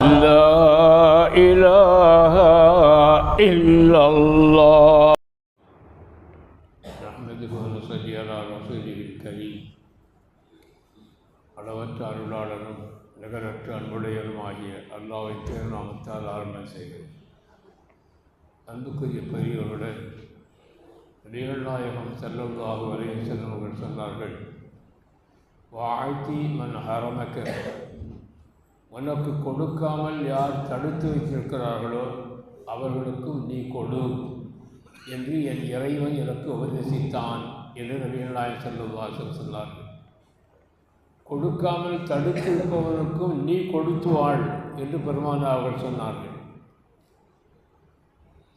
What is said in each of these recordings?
لا إله إلا الله نحمده ونصلي على رسوله الكريم அளவற்ற அருளாளரும் நிகரற்ற அன்புடையரும் ஆகிய அல்லாவின் திருநாமத்தால் ஆரம்பம் செய்கிறேன் அன்புக்குரிய பெரியவருடன் நபிகள் நாயகம் செல்லல்லாஹு வரையும் செல்லுமர்கள் சொன்னார்கள் வாழ்த்தி மன் ஹரமக்க உனக்கு கொடுக்காமல் யார் தடுத்து வைத்திருக்கிறார்களோ அவர்களுக்கும் நீ கொடு என்று என் இறைவன் எனக்கு உபதேசித்தான் என்று நபிகள் நாயகம் செல்லுவாசல் சொன்னார்கள். கொடுக்காமல் தடுத்து இருப்பவனுக்கும் நீ கொடுத்து வாழ் என்று பெருமானா அவர்கள் சொன்னார்கள்.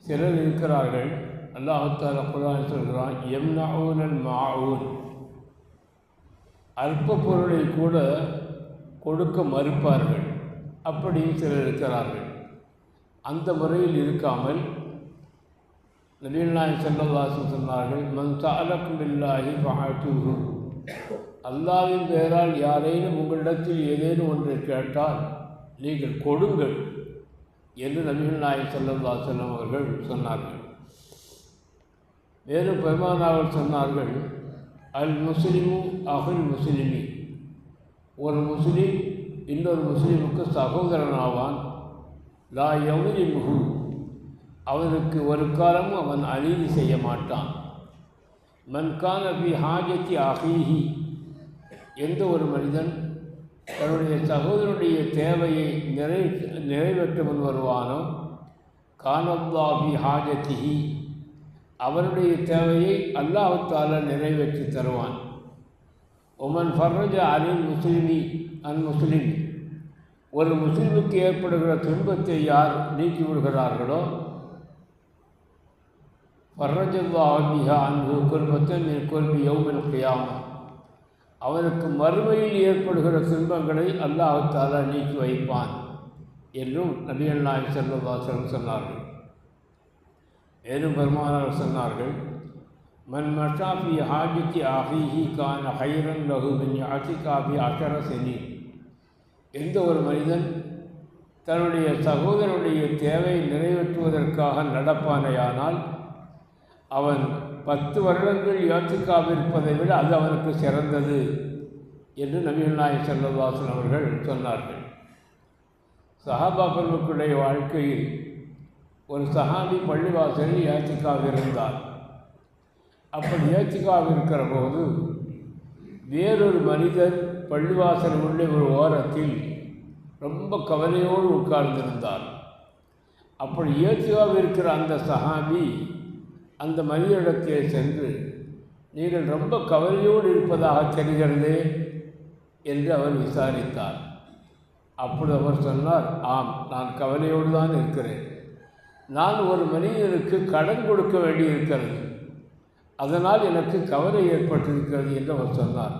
சிலர் இருக்கிறார்கள் அல்லாஹால குரான் சொல்கிறான் எம் எம்னாவுனல் மாவுன் அற்ப பொருளை கூட கொடுக்க மறுப்பார்கள். அப்படியும் சிலர் இருக்கிறார்கள். அந்த முறையில் இருக்காமல் நபீல் நாயக் சொன்னார்கள் மன் சாலக்கும் இல்லாஹி அல்லாவின் பெயரால் யாரேனும் உங்களிடத்தில் ஏதேனும் ஒன்றை கேட்டால் நீங்கள் கொடுங்கள் என்று நபிகள் நாயக் செல்லல்லா செல்லம் அவர்கள் சொன்னார்கள். வேறு பெருமானார்கள் சொன்னார்கள் அல் முஸ்லிமு அகுல் முஸ்லிமி ஒரு முஸ்லீம் இன்னொரு முஸ்லீமுக்கு சகோதரன் ஆவான் லா எவனி முகு அவனுக்கு ஒரு காலமும் அவன் அநீதி செய்ய மாட்டான். மன்கான் அபி ஹாஜத்தி அகீஹி எந்த ஒரு மனிதன் தன்னுடைய சகோதரனுடைய தேவையை நிறை நிறைவேற்ற முன் வருவானோ கானல்லாபி ஹாஜத்திஹி. அவருடைய தேவையை அல்லாஹால நிறைவேற்றி தருவான். ஒமன் ஃபர்ரஜ அலின் முஸ்லிமி அன் முஸ்லிம் ஒரு முஸ்லிமுக்கு ஏற்படுகிற துன்பத்தை யார் நீக்கி விடுகிறார்களோ? ஃபர்ரஜல்லா அபிஹா அன்பு குடும்பத்தில் நீ குருபி யௌமில் கியாமா அவனுக்கு மறுமையில் ஏற்படுகிற துன்பங்களை அல்லாஹாலா நீக்கி வைப்பான் என்றும் நபிகள் நாயக் செல்வதாசன் சொன்னார்கள். மேலும் பெருமானார் சொன்னார்கள் மன் மஷாஃபி ஹாஜிக்கு ஆஹிஹி கான ஹைரன் லகு மின் யாசிகாபி அஷர செனி எந்த ஒரு மனிதன் தன்னுடைய சகோதரனுடைய தேவை நிறைவேற்றுவதற்காக நடப்பானையானால் அவன் பத்து வருடங்கள் யாத்திக்காவிருப்பதை விட அது அவனுக்கு சிறந்தது என்று நவீன நாயக் செல்லவாசன் அவர்கள் சொன்னார்கள். சஹாபா பெருமக்களுடைய வாழ்க்கையில் ஒரு சஹாபி பள்ளிவாசலில் யாத்திக்காக இருந்தார். அப்படி ஏத்திக்காக இருக்கிற போது வேறொரு மனிதர் பள்ளிவாசல் உள்ள ஒரு ஓரத்தில் ரொம்ப கவலையோடு உட்கார்ந்திருந்தார். அப்படி ஏத்திகாக இருக்கிற அந்த சஹாபி அந்த மனிதனிடத்தே சென்று நீங்கள் ரொம்ப கவலையோடு இருப்பதாக தெரிகிறதே என்று அவர் விசாரித்தார். அப்பொழுது அவர் சொன்னார் ஆம் நான் கவலையோடு தான் இருக்கிறேன். நான் ஒரு மனிதனுக்கு கடன் கொடுக்க வேண்டியிருக்கிறது. அதனால் எனக்கு கவலை ஏற்பட்டிருக்கிறது என்று அவர் சொன்னார்.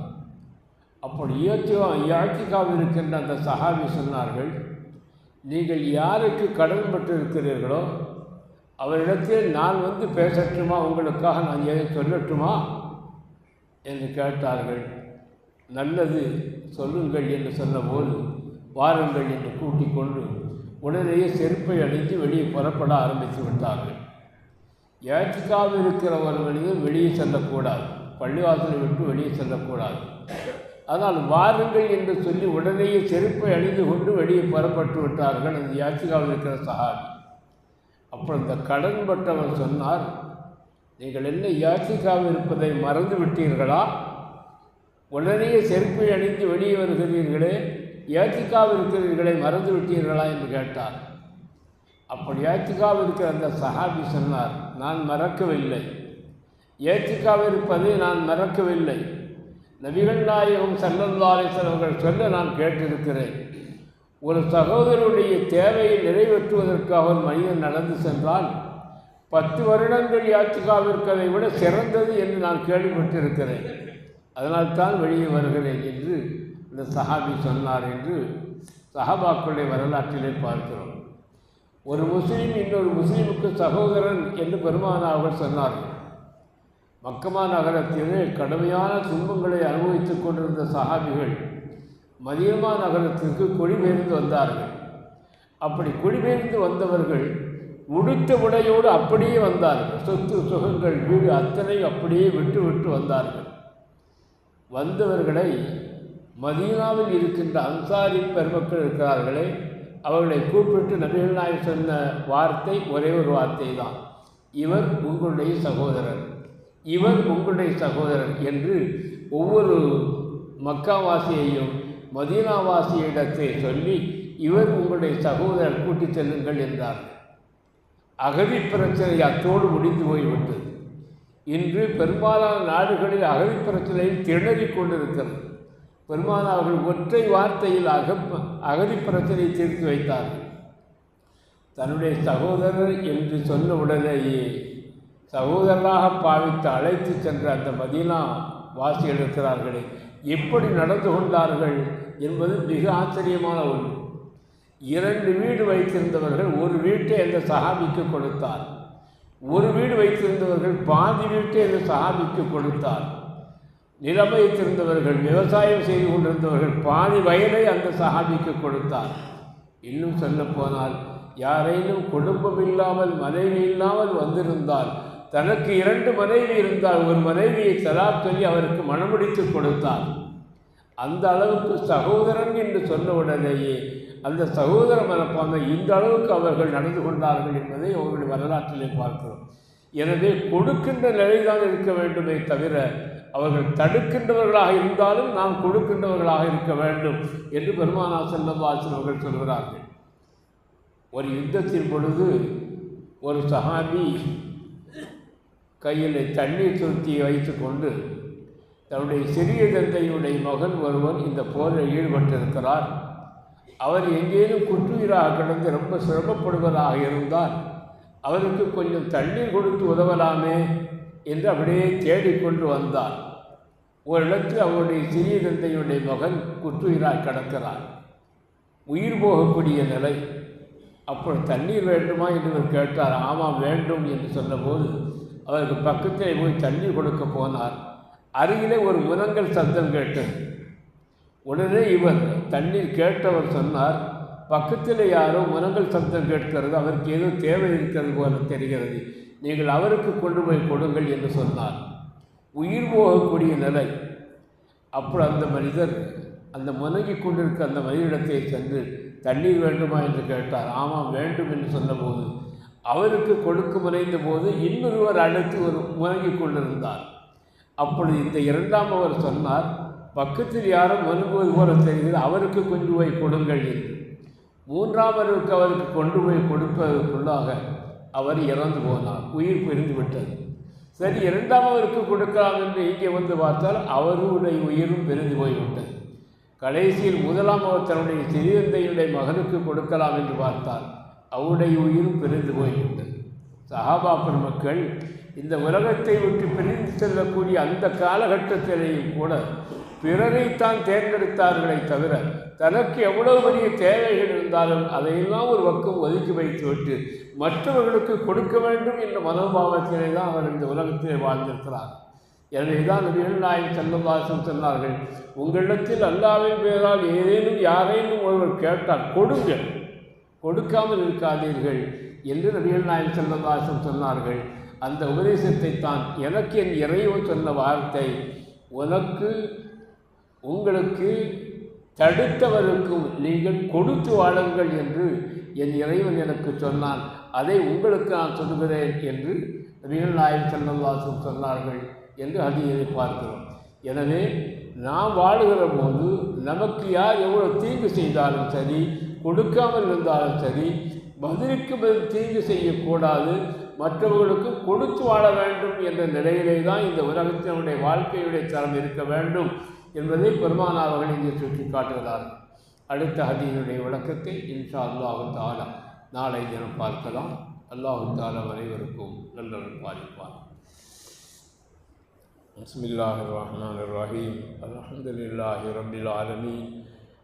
அப்படி இயற்கா யாழ்த்திகாவில் இருக்கின்ற அந்த சஹாபி சொன்னார்கள் நீங்கள் யாருக்கு கடன் பட்டிருக்கிறீர்களோ அவரிடத்தில் நான் வந்து பேசட்டுமா? உங்களுக்காக நான் எதை சொல்லட்டுமா? என்று கேட்டார்கள். நல்லது சொல்லுங்கள் என்று சொன்னபோது வாருங்கள் என்று கூட்டிக் கொண்டு உடனேயே செருப்பை அணிந்து வெளியே புறப்பட ஆரம்பித்து விட்டார்கள். ஏற்றுக்காக இருக்கிற ஒரு வெளியே செல்லக்கூடாது. பள்ளிவாசலை விட்டு வெளியே செல்லக்கூடாது. ஆனால் வாருங்கள் என்று சொல்லி உடனேயே செருப்பை அணிந்து கொண்டு வெளியே புறப்பட்டு விட்டார்கள் அந்த யாச்சிகாவில் இருக்கிற சகாபி அப்புறம் இந்த கடன் பட்டவர் சொன்னார் நீங்கள் என்ன யாச்சிகாவில் இருப்பதை மறந்து விட்டீர்களா? உடனே செருப்பை அணிந்து வெளியே வருகிறீர்களே யாச்சிகாவில் இருக்கிறீர்களே மறந்து விட்டீர்களா? என்று கேட்டார். அப்படி யாச்சிகாவில் இருக்கிற அந்த சஹாபி சொன்னார் நான் மறக்கவில்லை. ஏற்றுக்காக இருப்பதை நான் மறக்கவில்லை. நபிகள் நாயகம் செல்லந்தாலேசன் அவர்கள் சொல்ல நான் கேட்டிருக்கிறேன். ஒரு சகோதரருடைய தேவையை நிறைவேற்றுவதற்காக ஒரு மனிதன் நடந்து சென்றால் பத்து வருடங்கள் யாத்திகாவிற்கதை விட சிறந்தது என்று நான் கேள்விப்பட்டிருக்கிறேன். அதனால் தான் வெளியே வருகிறேன் என்று இந்த சஹாபி சொன்னார் என்று சஹாபாக்களுடைய வரலாற்றிலே பார்க்கிறோம். ஒரு முஸ்லீம் இன்னொரு முஸ்லீமுக்கு சகோதரன் என்று பெருமானார்கள் சொன்னார்கள். மக்கமா நகரத்திலே கடுமையான துன்பங்களை அனுபவித்துக் கொண்டிருந்த சஹாபிகள் மதியமா நகரத்திற்கு குடிபெயர்ந்து வந்தார்கள். அப்படி குடிபெயர்ந்து வந்தவர்கள் உடுத்த உடையோடு அப்படியே வந்தார்கள். சொத்து சுகங்கள் வீடு அத்தனை அப்படியே விட்டு விட்டு வந்தார்கள். வந்தவர்களை மதீனாவில் இருக்கின்ற அன்சாரி பெருமக்கள் இருக்கிறார்களே அவர்களை கூப்பிட்டு நபிகள் நாயகம் சொன்ன வார்த்தை ஒரே ஒரு வார்த்தை தான் இவர் உங்களுடைய சகோதரர். இவர் உங்களுடைய சகோதரர் என்று ஒவ்வொரு மக்காவாசியையும் மதீனாவாசியிடத்தை சொல்லி இவர் உங்களுடைய சகோதரர் கூட்டிச் செல்லுங்கள் என்றார் அகதி பிரச்சனை அத்தோடு முடிந்து போய்விட்டது. இன்று பெரும்பாலான நாடுகளில் அகதி பிரச்சனையில் திணறிக் கொண்டிருக்கிறது. பெருமான் அவர்கள் ஒற்றை வார்த்தையில் அகப் அகதி பிரச்சனையை தீர்த்து வைத்தார்கள் தன்னுடைய சகோதரர் என்று சொன்ன உடனேயே சகோதரராக பாவித்து அழைத்து சென்ற அந்த மதீனா வாசிகள் இருக்கிறார்களே எப்படி நடந்து கொண்டார்கள் என்பது மிக ஆச்சரியமான ஒன்று. இரண்டு வீடு வைத்திருந்தவர்கள் ஒரு வீட்டை அந்த சஹாபிக்கு கொடுத்தார். ஒரு வீடு வைத்திருந்தவர்கள் பாதி வீட்டை அந்த சஹாபிக்கு கொடுத்தார். நிலம் வைத்திருந்தவர்கள் விவசாயம் செய்து கொண்டிருந்தவர்கள் பாதி வயலை அந்த சஹாபிக்கு கொடுத்தார். இன்னும் சொல்லப்போனால் யாரேனும் குடும்பம் இல்லாமல் மனைவி இல்லாமல் வந்திருந்தால் தனக்கு இரண்டு மனைவி இருந்தால் ஒரு மனைவியை தலா சொல்லி அவருக்கு மனமுடித்து கொடுத்தார். அந்த அளவுக்கு சகோதரன் என்று சொன்ன உடனேயே அந்த சகோதர மனப்பான்மை இந்த அளவுக்கு அவர்கள் நடந்து கொண்டார்கள் என்பதை அவர்களுடைய வரலாற்றிலே பார்க்கிறோம். எனவே கொடுக்கின்ற நிலைதான் இருக்க வேண்டுமே தவிர அவர்கள் தடுக்கின்றவர்களாக இருந்தாலும் நாம் கொடுக்கின்றவர்களாக இருக்க வேண்டும் என்று பெருமானா செல்லவாசன் அவர்கள் சொல்கிறார்கள். ஒரு யுத்தத்தின் பொழுது ஒரு சஹாபி கையில் தண்ணீர் சுருத்தி வைத்து கொண்டு தன்னுடைய சிறிய தந்தையுடைய மகன் ஒருவன் இந்த போரில் ஈடுபட்டிருக்கிறார். அவர் எங்கேனும் குற்றுயிராக கிடந்து ரொம்ப சிரமப்படுவதாக இருந்தால் அவருக்கு கொஞ்சம் தண்ணீர் கொடுத்து உதவலாமே என்று அப்படியே தேடிக்கொண்டு வந்தார். ஒரு இடத்தில் அவருடைய சிறிய தந்தையுடைய மகன் குற்றுயிராக கிடக்கிறார். உயிர் போகக்கூடிய நிலை. அப்போ தண்ணீர் வேண்டுமா என்று இவர் கேட்டார். ஆமாம் வேண்டும் என்று சொன்னபோது அவருக்கு பக்கத்தில் போய் தண்ணீர் கொடுக்க போனார். அருகிலே ஒரு முனங்கள் சத்தம் கேட்டது. உடனே இவர் தண்ணீர் கேட்டவர் சொன்னார் பக்கத்தில் யாரோ முரங்கல் சத்தம் கேட்கிறது. அவருக்கு ஏதோ தேவை இருக்கிறது போல தெரிகிறது. நீங்கள் அவருக்கு கொண்டு போய் கொடுங்கள் என்று சொன்னார். உயிர் போகக்கூடிய நிலை. அப்புறம் அந்த மனிதர் அந்த முனங்கி கொண்டிருக்க அந்த மனிதனிடத்தை சென்று தண்ணீர் வேண்டுமா? என்று கேட்டார். ஆமாம் வேண்டும் என்று சொன்னபோது அவருக்கு கொடுக்க முனைந்த போது இன்னொருவர் அடுத்து ஒரு முனங்கி கொண்டிருந்தார். அப்பொழுது இந்த இரண்டாம் அவர் சொன்னார் பக்கத்தில் யாரும் மனுகுவது போல தெரிகிறது அவருக்கு கொண்டு போய் கொடுங்கள் என்று. மூன்றாமருக்கு அவருக்கு கொண்டு போய் கொடுப்பதற்குள்ளாக அவர் இறந்து போனார். உயிர் பிரிந்து விட்டது. சரி இரண்டாம் அவருக்கு கொடுக்கலாம் என்று இங்கே வந்து பார்த்தால் அவருடைய உயிரும் பிரிந்து போய்விட்டது. கடைசியில் முதலாம் அவர் தன்னுடைய சிறியந்தையுடைய மகனுக்கு கொடுக்கலாம் என்று பார்த்தால் அவருடைய உயிரும் பிரிந்து போய்விட்டது. சஹாபா பெருமக்கள் இந்த உலகத்தை விட்டு பிரிந்து செல்லக்கூடிய அந்த காலகட்டத்திலேயும் கூட பிறரைத்தான் தேர்ந்தெடுத்தார்களே தவிர தனக்கு எவ்வளவு பெரிய தேவைகள் இருந்தாலும் அதையெல்லாம் ஒரு பக்கம் ஒதுக்கி வைத்துவிட்டு மற்றவர்களுக்கு கொடுக்க வேண்டும் என்ற மனோபாவத்திலே தான் அவர் இந்த உலகத்திலே வாழ்ந்திருக்கிறார். எனவே தான் நபிகள் நாயகம் செல்லவாசம் சொன்னார்கள் உங்களிடத்தில் அல்லாவின் பெயரால் ஏதேனும் யாரேனும் ஒருவர் கேட்டால் கொடுங்கள் கொடுக்காமல் இருக்காதீர்கள் என்று நபிகள் நாயகம் செல்லவாசம் சொன்னார்கள். அந்த உபதேசத்தை தான் எனக்கு என் இறைவன் சொன்ன வார்த்தை உனக்கு உங்களுக்கு தடுத்தவருக்கும் நீங்கள் கொடுத்து வாழுங்கள் என்று என் இறைவன் எனக்கு சொன்னான். அதை உங்களுக்கு நான் சொல்கிறேன் என்று நபிகள் நாயகம் செல்லவாசம் சொன்னார்கள் என்று அதிகத்தை பார்க்கிறோம். எனவே நாம் வாழுகிற போது நமக்கு யார் எவ்வளோ தீங்கு செய்தாலும் சரி கொடுக்காமல் இருந்தாலும் சரி பதிலுக்கு பதில் தீங்கு செய்யக்கூடாது மற்றவர்களுக்கு கொடுத்து வாழ வேண்டும் என்ற நிலையிலே தான் இந்த உலகத்தினுடைய வாழ்க்கையுடைய தரம் இருக்க வேண்டும். என்பதை பெருமானார் அவர்கள் இங்கே சுட்டி காட்டுகிறார்கள் அடுத்த ஹதீனுடைய விளக்கத்தை இன்ஷா அல்லாஹு தாலா நாளை தினம் பார்க்கலாம் அல்லாஹு தாலா அனைவருக்கும் நல்லவன் பாதிப்பார் بسم الله الرحمن الرحيم الحمد لله رب العالمين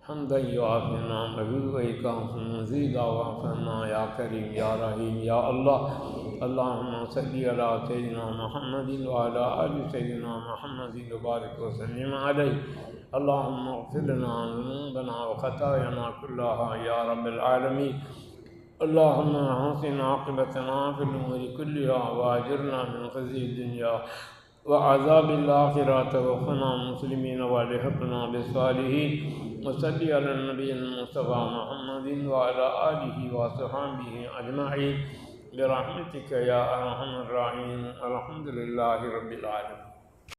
حمدا يوافي نعمه ويكافئ مزيدا وعفنا يا كريم يا رحيم يا الله. اللهم صل على سيدنا محمد وعلى آل سيدنا محمد وبارك وسلم عليه. اللهم اغفر لنا ذنوبنا وخطايانا كلها يا رب العالمين. اللهم حسن عاقبتنا في الأمور كلها وأجرنا من خزي الدنيا. وعذاب الآخرة توفنا مسلمين والحقنا بالصالحين. وصل على النبي المصطفى محمد وعلى آله وصحبه أجمعين. برحمتك يا أرحم الراحمين. الحمد لله رب العالمين.